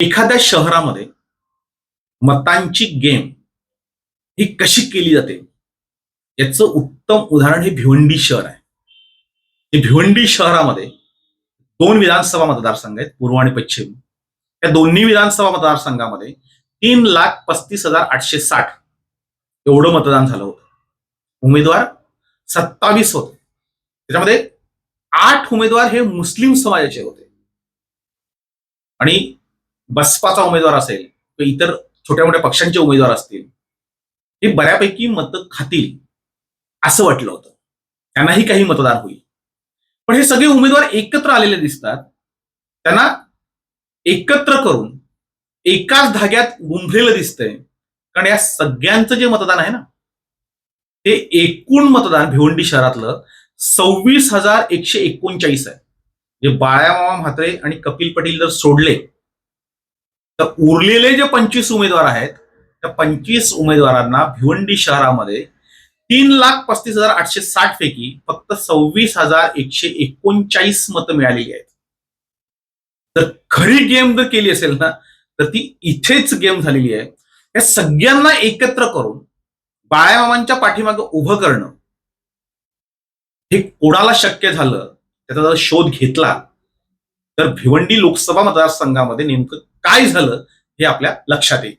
एखाद्या शहरामध्ये मतांची गेम ही कशी केली जाते? याचं उत्तम उदाहरण हे भिवंडी शहर आहे. हे भिवंडी शहरामध्ये दोन विधानसभा मतदारसंघ आहेत पूर्व आणि पश्चिम. या दोन्ही विधानसभा मतदारसंघामध्ये तीन लाख पस्तीस हजार आठशे साठ एवढं मतदान झालं होतं. उमेदवार सत्तावीस होते. त्याच्यामध्ये आठ उमेदवार हे मुस्लिम समाजाचे होते. आणि बसपाचा उमेदवार असेल किंवा इतर छोट्या मोठ्या पक्षांचे उमेदवार असतील हे बऱ्यापैकी मतं खातील असं वाटलं होतं. त्यांनाही काही मतदान होईल. पण हे सगळे उमेदवार एकत्र आलेले दिसतात. त्यांना एकत्र करून एकाच धाग्यात गुंफलेलं दिसतंय. कारण या सगळ्यांचं जे मतदान आहे ना ते एकूण मतदान भिवंडी शहरातलं सव्वीस हजार एकशे एकोणचाळीस आहे. जे बाळामामा म्हात्रे आणि कपिल पटेल जर सोडले तर उरलेले जे पंचवीस उमेदवार आहेत त्या पंचवीस उमेदवारांना भिवंडी शहरामध्ये तीन लाख पस्तीस हजार आठशे साठ पैकी फक्त सव्वीस हजार एकशे एकोणचाळीस मतं मिळालेली आहेत. तर खरी गेम जर केली असेल ना तर ती इथेच गेम झालेली आहे. या सगळ्यांना एकत्र करून बाळामामांच्या पाठीमागे उभं करणं हे कोणाला शक्य झालं त्याचा जर शोध घेतला तर भिवंडी लोकसभा मतदारसंघामध्ये नेमकं काय झालं हे आपल्या लक्षात येईल.